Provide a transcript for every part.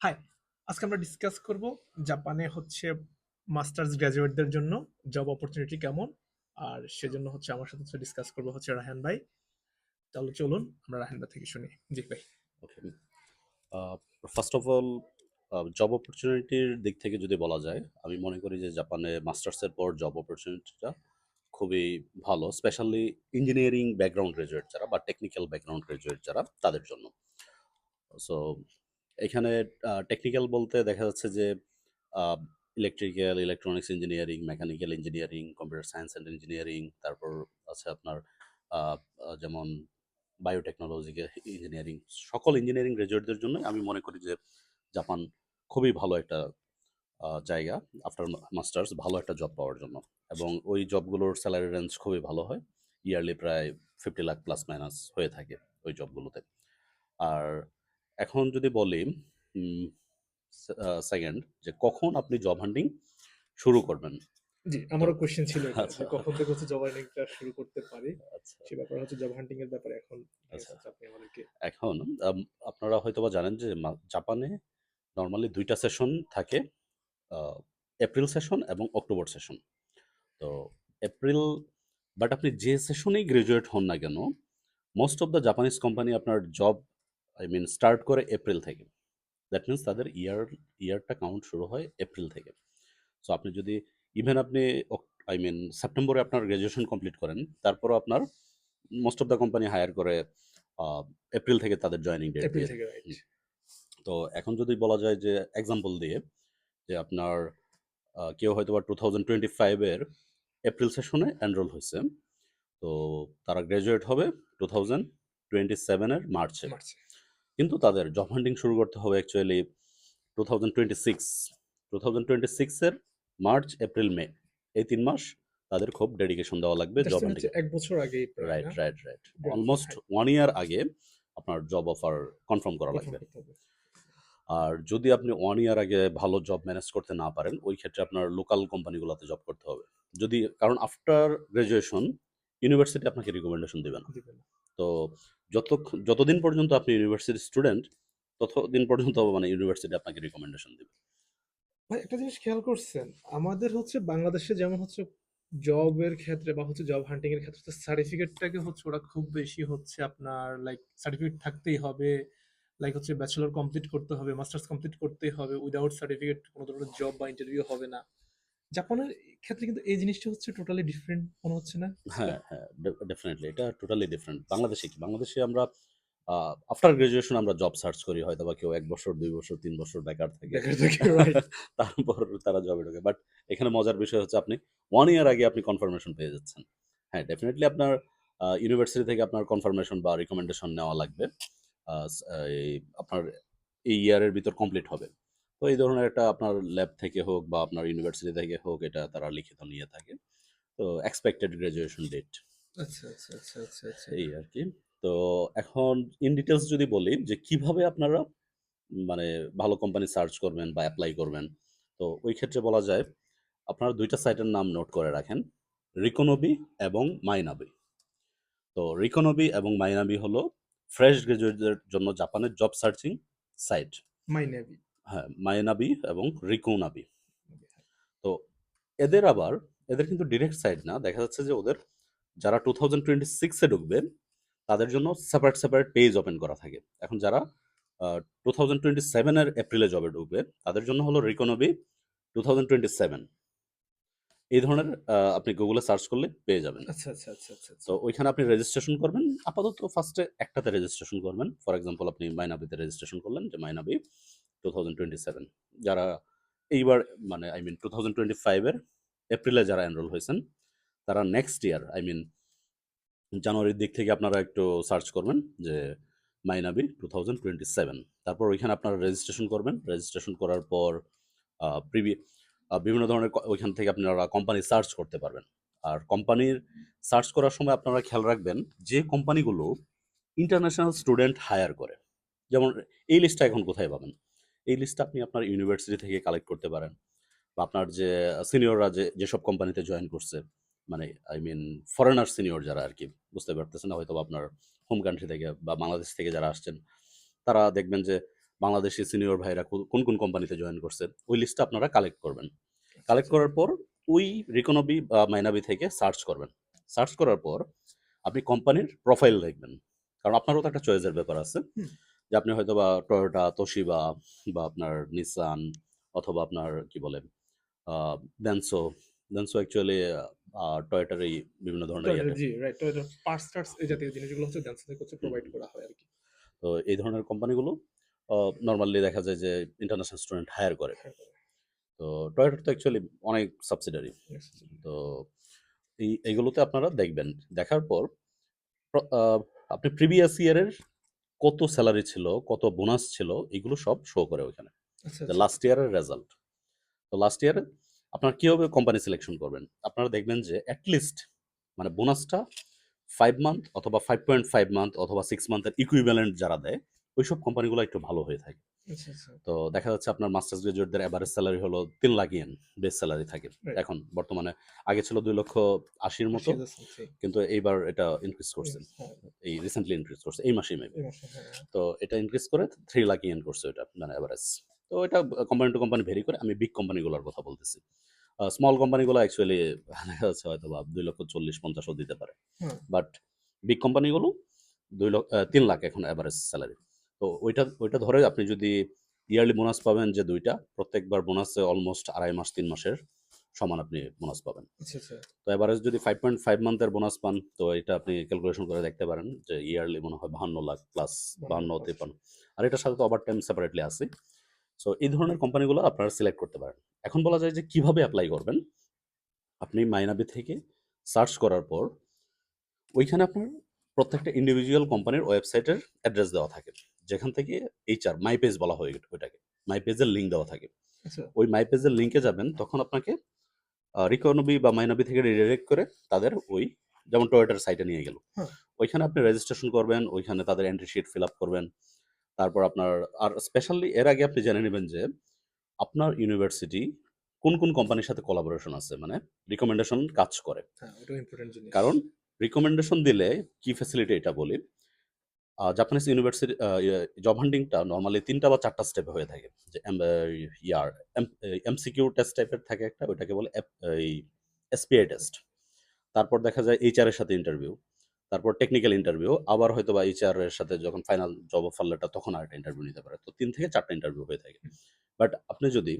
High! আজকে আমরা discuss করব জাপানে হচ্ছে মাস্টার্স গ্র্যাজুয়েটদের জন্য জব অপরচুনিটি কেমন? আর সেজন্য হচ্ছে আমার সাথে ডিসকাস করব হচ্ছে রায়হান ভাই। তাহলে চলুন আমরা রায়হান ভাই থেকে শুনি। জি ভাই। Okay. First of all job অপরচুনিটির দিক থেকে যদি বলা যায়, আমি মনে করি যে জাপানে মাস্টার্সের পর জব অপরচুনিটিটা খুবই ভালো। স্পেশালি ইঞ্জিনিয়ারিং ব্যাকগ্রাউন্ড গ্র্যাজুয়েট যারা বা টেকনিক্যাল ব্যাকগ্রাউন্ড গ্র্যাজুয়েট যারা তাদের জন্য। সো এখানে টেকনিক্যাল বলতে দেখা যাচ্ছে যে electrical, electronics engineering, mechanical engineering, computer science and engineering, তারপর আছে আপনার যেমন বায়োটেকনোলজিক্যাল ইঞ্জিনিয়ারিং সকল ইঞ্জিনিয়ারিং গ্র্যাজুয়েটদের জন্যই আমি মনে করি যে জাপান খুবই ভালো একটা জায়গা আফটার মাস্টার্স ভালো একটা জব পাওয়ার জন্য। এবং ওই জবগুলোর স্যালারি রেঞ্জ খুবই ভালো হয়। ইয়ারলি প্রায় 50 লাখ প্লাস মাইনাস হয়ে থাকে ওই জবগুলোতে। আর এখন যদি বলি সেকেন্ড যে কখন আপনি জব হান্টিং শুরু করবেন? জি, আমারও কোয়েশ্চেন ছিল আচ্ছা। কখন থেকে হচ্ছে জব হান্টিংটা শুরু করতে পারি? আচ্ছা। সে ব্যাপারে হচ্ছে জব হান্টিং এর ব্যাপারে এখন আচ্ছা। আপনি আমাদেরকে এখন আপনারা হয়তোবা জানেন যে জাপানে নরমালি ২ টা সেশন থাকে। এপ্রিল সেশন এবং অক্টোবর সেশন। তো এপ্রিল বাট আপনি যে সেশনেই গ্র্যাজুয়েট হন না কেন, most of the Japanese company আপনার জব আই মিন স্টার্ট করে এপ্রিল থেকে। দ্যাট মিনস তাদের ইয়ার ইয়ারটা কাউন্ট শুরু হয় এপ্রিল থেকে। সো আপনি যদি ইভেন আপনি আই মিন সেপ্টেম্বরে আপনার গ্র্যাজুয়েশন কমপ্লিট করেন, তারপরও আপনার most of the company hire করে এপ্রিল থেকে তাদের জয়েনিং ডেট। তো এখন যদি বলা যায় যে এক্সাম্পল দিয়ে যে আপনার কেউ হয়তো বা টু থাউজেন্ড টোয়েন্টি ফাইভের এপ্রিল সেশনে এনরোল হয়েছে তো তারা গ্র্যাজুয়েট হবে 2027 এর মার্চে। মার্চে। কিন্তু তাদের জব হান্টিং শুরু করতে হবে অ্যাকচুয়ালি 2026 2026 এর মার্চ, এপ্রিল, মে এই তিন মাস তাদের খুব ডেডিকেশন দেওয়া লাগবে জব হান্টিং ১ বছর প্রায় right, right, right. Almost 1 year আগে আপনার জব অফার কনফার্ম করা লাগবে। আর যদি আপনি ওয়ান ইয়ার আগে ভালো জব ম্যানেজ করতে না পারেন, ওই ক্ষেত্রে আপনার লোকাল কোম্পানিগুলাতে জব করতে হবে। যদি কারণ আফটার গ্র্যাজুয়েশন ইউনিভার্সিটি আপনাকে রিকমেন্ডেশন। দিবে না। তো যতক্ষ যতদিন পর্যন্ত আপনি ইউনিভার্সিটির স্টুডেন্ট, ততদিন পর্যন্ত মানে ইউনিভার্সিটি আপনাকে রিকমেন্ডেশন দিবে। ভাই একটা জিনিস খেয়াল করছেন? আমাদের হচ্ছে বাংলাদেশে যেমন হচ্ছে জবের ক্ষেত্রে বা হচ্ছে জব হান্টিং এর ক্ষেত্রে সার্টিফিকেটটাকে হচ্ছে ওরা খুব বেশি হচ্ছে আপনার লাইক সার্টিফিকেট থাকতেই হবে। লাইক হচ্ছে ব্যাচেলর কমপ্লিট করতে হবে, মাস্টার্স কমপ্লিট করতেই হবে। উইদাউট সার্টিফিকেট কোনো ধরনের জব বা ইন্টারভিউ হবে না। জাপানের ক্ষেত্রে কিন্তু এই জিনিসটা হচ্ছে টোটালি ডিফারেন্ট মনে হচ্ছে না? হ্যাঁ, হ্যাঁ। ডেফিনিটলি এটা টোটালি ডিফারেন্ট। বাংলাদেশে কি? বাংলাদেশে আমরা আফটার গ্র্যাজুয়েশন আমরা জব সার্চ করি হয়তোবা কেউ এক বছর, দুই বছর, তিন বছর বেকার থাকে। তারপর তারা জবে ঢোকে। বাট এখানে মজার বিষয় হচ্ছে আপনি ওয়ান ইয়ার আগে আপনি কনফার্মেশন পেয়ে যাচ্ছেন। হ্যাঁ, ডেফিনিটলি আপনার ইউনিভার্সিটি থেকে আপনার কনফার্মেশন বা রিকমেন্ডেশন নেওয়া লাগবে। আপনার এই ইয়ারের ভিতর কমপ্লিট হবে। তো এই ধরনের একটা আপনার ল্যাব থেকে হোক বা আপনার ইউনিভার্সিটি থেকে হোক এটা তারা লিখিত নিয়ে থাকে। তো এক্সপেক্টেড গ্র্যাজুয়েশন ডেট। আচ্ছা, আচ্ছা, আচ্ছা, আচ্ছা, আচ্ছা। এই আরকি। তো এখন ইন ডিটেলস যদি বলি যে কীভাবে আপনারা মানে ভালো কোম্পানি সার্চ করবেন বা অ্যাপ্লাই করবেন। তো ওই ক্ষেত্রে বলা যায় আপনারা দুইটা সাইটের নাম নোট করে রাখেন। রিকোনবি এবং মাইনাবি। তো রিকোনবি এবং মাইনাবি হলো ফ্রেশ গ্র্যাজুয়েটদের জন্য জাপানের জব সার্চিং সাইট। মাইনাবি। হ্যাঁ, মাইনাবি এবং রিকোনাবি। তো এদের আবার এদের কিন্তু ডিরেক্ট সাইট না। দেখা যাচ্ছে যে ওদের যারা 2026 এ ঢুকবে তাদের জন্য সেপারেট, সেপারেট পেজ ওপেন করা থাকে। এখন যারা আ 2027 এর এপ্রিলে জবে ঢুকবে তাদের জন্য হলো রিকোনবি 2027 এই ধরনের আপনি গুগলে সার্চ করলে পেয়ে যাবেন। আচ্ছা, আচ্ছা, আচ্ছা, আচ্ছা, তো আচ্ছা। ওইখানে আপনি রেজিস্ট্রেশন করবেন। আপাতত ফার্স্টে একটাতে রেজিস্ট্রেশন করবেন। ফর এক্সাম্পল আপনি মাইনাবিতে রেজিস্ট্রেশন করলেন যে মাইনাবি 2027 যারা এইবার মানে আই মিন 2025 এর এপ্রিলে যারা এনরোল হয়েছেন, তারা নেক্সট ইয়ার আই মিন জানুয়ারির দিক থেকে আপনারা একটু সার্চ করবেন যে মাইনাবি 2027 তারপর ওইখানে আপনারা রেজিস্ট্রেশন করবেন। রেজিস্ট্রেশন করার পর প্রিভি বিভিন্ন ধরনের ওইখান থেকে আপনারা কোম্পানি সার্চ করতে পারবেন। আর কোম্পানির সার্চ করার সময় আপনারা খেয়াল রাখবেন যে কোম্পানিগুলো ইন্টারন্যাশনাল স্টুডেন্ট হায়ার করে। যেমন এই লিস্টটা এখন কোথায় পাবেন? এই লিস্টটা আপনি আপনার ইউনিভার্সিটি থেকে কালেক্ট করতে পারেন। বা আপনার যে সিনিয়ররা যে যেসব কোম্পানিতে জয়েন করছে মানে আই মিন ফরেনার সিনিয়র যারা আর কি বুঝতে পারতেছেন হয়তোবা আপনার হোম কান্ট্রি থেকে বা বাংলাদেশ থেকে যারা আসছেন, তারা দেখবেন যে বাংলাদেশি সিনিয়র ভাইরা কোন কোন কোম্পানিতে জয়েন করছে ওই লিস্টটা আপনারা কালেক্ট করবেন কালেক্ট করার পর ওই রিকোনবি বা মাইনাবি থেকে সার্চ করবেন সার্চ করার পর আপনি কোম্পানির প্রোফাইল দেখবেন কারণ আপনারও তো একটা চয়েসের ব্যাপার আছে। যে আপনি হয়তো বা টয়োটা তোশিবা বা আপনার নিসান অথবা আপনার কি বলে ড্যান্সো ড্যান্সো অ্যাকচুয়ালি টয়োটার এই বিভিন্ন ধরনের জি রাইট টয়োটা পার্টস টার্টস এই জাতীয় জিনিসগুলো হচ্ছে থেকে হচ্ছে প্রোভাইড করা হয় আর কি। তো এই ধরনের কোম্পানিগুলো নর্মালি দেখা যায় যে ইন্টারন্যাশনাল স্টুডেন্ট হায়ার করে। তো টয়োটার তো অ্যাকচুয়ালি অনেক সাবসিডারি তো এই এইগুলোতে আপনারা দেখবেন দেখার পর আপনি প্রিভিয়াস ইয়ারের কত স্যালারি ছিল কত বোনাস ছিল এগুলো সব শো করে ওইখানে। লাস্ট ইয়ারের রেজাল্ট তো লাস্ট ইয়ারে আপনার কীভাবে কোম্পানি সিলেকশন করবেন? আপনারা দেখবেন যে অ্যাটলিস্ট মানে বোনাসটা ফাইভ মান্থ অথবা ফাইভ পয়েন্ট ফাইভ মান্থ অথবা সিক্স মান্থের ইকুইভ্যালেন্ট যারা দেয় ওইসব কোম্পানিগুলো একটু ভালো হয়ে থাকে। আচ্ছা আচ্ছা। তো দেখা যাচ্ছে আপনার মাস্টার্স গ্রাজুয়েটদের অ্যাভারেজ স্যালারি হলো তিন লাখ ইয়েন বেস স্যালারি থাকে। এখন বর্তমানে আগে ছিল দুই লক্ষ আশির মতো। কিন্তু এইবার এটা ইনক্রিজ করছে। হ্যাঁ, এই রিসেন্টলি ইনক্রিজ করছে এই মাসেই মেবি হ্যাঁ, হ্যাঁ। তো এটা ইনক্রিজ করে থ্রি লাখ ইয়েন করছে এটা মানে অ্যাভারেজ তো এটা কোম্পানি টু কোম্পানি ভেরি করে আমি বিগ কোম্পানিগুলোর কথা বলতেছি। স্মল কোম্পানিগুলো অ্যাকচুয়ালি দেখা যাচ্ছে হয়তো বা দুই লক্ষ চল্লিশ পঞ্চাশও দিতে পারে। বাট বিগ কোম্পানিগুলো দুই লক্ষ তিন লাখ এখন অ্যাভারেজ স্যালারি তো ওইটা ওইটা ধরে আপনি যদি ইয়ারলি বোনাস পাবেন যে দুইটা প্রত্যেকবার বোনাসে অলমোস্ট আড়াই মাস তিন মাসের সমান আপনি বোনাস পাবেন। আচ্ছা আচ্ছা। তো এভারেজ যদি ফাইভ পয়েন্ট ফাইভ মান্থের বোনাস পান তো এটা আপনি ক্যালকুলেশন করে দেখতে পারেন যে ইয়ারলি মনে হয় বাহান্ন লাখ প্লাস বাহান্ন। তেপান্ন আর এটার সাথে তো ওভার টাইম সেপারেটলি আছে সো এই ধরনের কোম্পানিগুলো আপনারা সিলেক্ট করতে পারেন। এখন বলা যায় যে কীভাবে অ্যাপ্লাই করবেন? আপনি মাইনাবি থেকে সার্চ করার পর ওইখানে আপনার প্রত্যেকটা ইন্ডিভিজুয়াল কোম্পানির ওয়েবসাইটের অ্যাড্রেস দেওয়া থাকে। যেখান থেকে এইচআর মাই পেজ বলা হয় ওইটাকে। মাই পেজের লিঙ্ক দেওয়া থাকে। আচ্ছা। ওই মাই পেজের লিঙ্কে যাবেন তখন আপনাকে রিকনবি বা মাইনবি থেকে রিডাইরেক্ট করে তাদের ওই যেমন টয়েটার সাইটে নিয়ে গেল। হ্যাঁ। ওইখানে আপনি রেজিস্ট্রেশন করবেন ওইখানে তাদের এন্ট্রি শিট ফিল আপ করবেন। তারপর আপনার আর স্পেশালি এর আগে আপনি জেনে নেবেন যে আপনার ইউনিভার্সিটি কোন কোন কোম্পানির সাথে কোলাবোরেশন আছে? মানে রিকমেন্ডেশন কাজ করে। হ্যাঁ কারণ রিকমেন্ডেশন দিলে কি ফ্যাসিলিটি এটা বলি? জাপানিজ ইউনিভার্সিটি জব হান্টিংটা নর্মালি তিনটা বা চারটা স্টেপে হয়ে থাকে। যে ইয়ার এমসিকিউ টেস্ট টাইপের থাকে একটা ওইটাকে বলে এই এসপিআই টেস্ট তারপর দেখা যায় এইচআর এর সাথে ইন্টারভিউ তারপর টেকনিক্যাল ইন্টারভিউ আবার হয়তো বা এইচআর এর সাথে যখন ফাইনাল জব অফার লেটার তখন আরেকটা ইন্টারভিউ নিতে পারে। তো তিন থেকে চারটা ইন্টারভিউ হয়ে থাকে। বাট আপনি যদি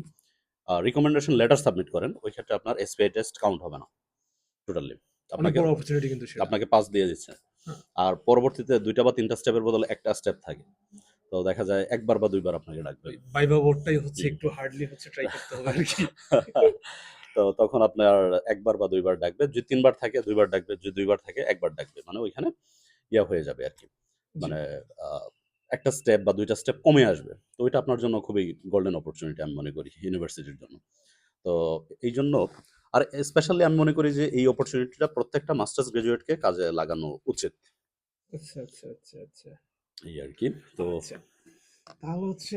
রিকমেন্ডেশন লেটার সাবমিট করেন ওই ক্ষেত্রে আপনার এসপিআই টেস্ট কাউন্ট হবে না টোটালি আপনাকে অপরচুনিটি কিন্তু আপনাকে পাস দিয়ে দিচ্ছে। আর পরবর্তীতে দুইটা বা তিনটা স্টেপের বদলে একটা স্টেপ থাকে। তো দেখা যায় একবার বা দুইবার আপনাকে ডাকবে। বাইবা বোর্ডটাই হচ্ছে একটু হার্ডলি হচ্ছে ট্রাই করতে হবে আর কি। তো তখন আপনার একবার বা দুইবার ডাকবে। যদি তিনবার থাকে দুইবার ডাকবে। যদি দুইবার থাকে একবার ডাকবে। মানে ওইখানে ইয়া হয়ে যাবে আর কি। মানে একটা স্টেপ বা দুইটা স্টেপ কমে আসবে। তো ওইটা আপনার জন্য খুবই গোল্ডেন অপরচুনিটি আমি মনে করি ইউনিভার্সিটির জন্য। তো এই জন্য আর স্পেশালি আমি মনে করি যে এই অপরচুনিটিটা প্রত্যেকটা মাস্টার্স গ্রাজুয়েটকে কাজে লাগানো উচিত। আচ্ছা আচ্ছা আচ্ছা আচ্ছা। এই আর কি তো আচ্ছা। তাহলে হচ্ছে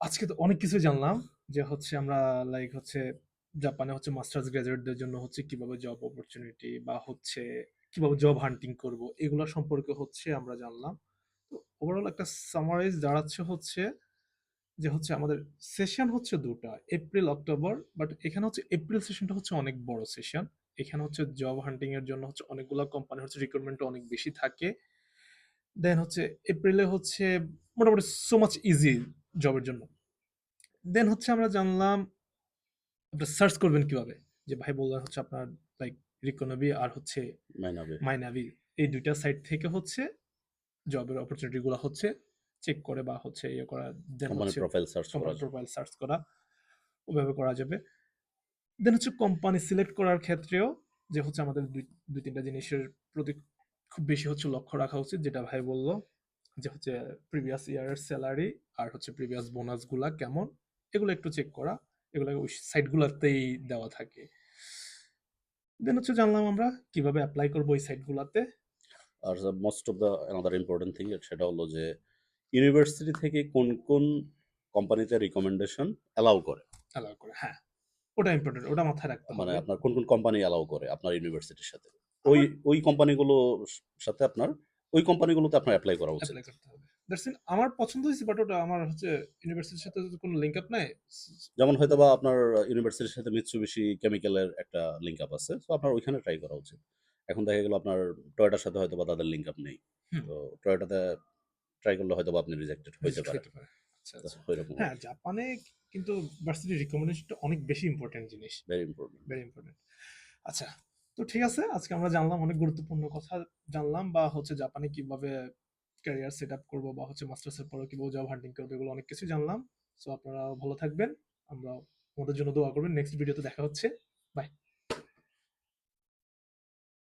আজকে তো অনেক কিছু জানলাম যে হচ্ছে আমরা লাইক হচ্ছে জাপানে হচ্ছে মাস্টার্স গ্রাজুয়েটদের জন্য হচ্ছে কীভাবে জব অপরচুনিটি বা হচ্ছে কীভাবে জব হান্টিং করব এগুলো সম্পর্কে হচ্ছে আমরা জানলাম। তো ওভারঅল একটা সামারাইজ দাঁড়াচ্ছে হচ্ছে যে হচ্ছে আমাদের সেশন হচ্ছে দুটা এপ্রিল অক্টোবর বাট এখানে হচ্ছে এপ্রিল সেশনটা হচ্ছে অনেক বড় সেশন এখানে হচ্ছে জব হান্টিং এর জন্য হচ্ছে অনেকগুলো কোম্পানি হচ্ছে রিক্রুটমেন্ট অনেক বেশি থাকে। দেন হচ্ছে এপ্রিলে হচ্ছে মোটামুটি সো মাচ ইজি জবের জন্য। দেন হচ্ছে আমরা জানলাম আপনার সার্চ করবেন কীভাবে? যে ভাই বললেন হচ্ছে আপনার লাইক রিকোনবি আর হচ্ছে মাইনাবে। মাইনাভি এই দুইটা সাইট থেকে হচ্ছে জবের অপরচুনিটি গুলো হচ্ছে। চেক করে বা হচ্ছে ইয়ে করা দেন কোম্পানি হচ্ছে প্রোফাইল সার্চ করা প্রোফাইল সার্চ করা ওভাবে করা যাবে। দেন হচ্ছে কোম্পানি সিলেক্ট করার ক্ষেত্রেও যে হচ্ছে আমাদের দুই দুই তিনটা জিনিসের প্রতি খুব বেশি হচ্ছে লক্ষ্য রাখা উচিত যেটা ভাই বলল যে হচ্ছে প্রিভিয়াস ইয়ারের স্যালারি আর হচ্ছে প্রিভিয়াস বোনাসগুলা কেমন এগুলো একটু চেক করা এগুলো ওই সাইটগুলোতেই দেওয়া থাকে। দেন হচ্ছে জানলাম আমরা কীভাবে অ্যাপ্লাই করব ওই সাইটগুলোতে আর most of the another important thing সেটা হলো যে ইউনিভার্সিটি থেকে কোন কোন কোম্পানিতে রিকমেন্ডেশন অ্যালাউ করে অ্যালাউ করে হ্যাঁ ওটা ইম্পর্টেন্ট ওটা মাথায় রাখতে মানে আপনার কোন কোন কোম্পানি অ্যালাউ করে আপনার ইউনিভার্সিটির সাথে ওই ওই কোম্পানিগুলো সাথে আপনার ওই কোম্পানিগুলোতে আপনার অ্যাপ্লাই করা উচিত দ্যাটস ইন আমার পছন্দ হয়েছে বাট ওটা আমার হচ্ছে ইউনিভার্সিটির সাথে কোনো লিঙ্ক আপ নাই যেমন হয়তোবা আপনার ইউনিভার্সিটির সাথে মিৎসুবিশি কেমিক্যালের একটা লিঙ্ক আপ আছে। তো আপনার ওইখানে ট্রাই করা উচিত। এখন দেখা গেল আপনার টয়োটার সাথে হয়তোবা তাদের লিঙ্ক আপ নেই। তো টয়োটাতে ট্রাই করলে হয়তোবা আপনি রিজেক্টেড হইতে। পারে আচ্ছা আচ্ছা। হ্যাঁ জাপানে কিন্তু ভার্সিটি রিকমেন্ডেশনটা অনেক বেশি ইম্পর্টেন্ট জিনিস। Very important. ভেরি ইম্পর্টেন্ট আচ্ছা তো ঠিক আছে আজকে আমরা জানলাম অনেক গুরুত্বপূর্ণ কথা জানলাম বা হচ্ছে জাপানে কীভাবে ক্যারিয়ার সেট আপ করব বা হচ্ছে মাস্টার্সের পরে কীভাবে জব হান্টিং করব এগুলো অনেক কিছু জানলাম। সো আপনারা ভালো থাকবেন। আমরা আমাদের জন্য দোয়া করবেন। নেক্সট ভিডিওতে দেখা হচ্ছে। বাই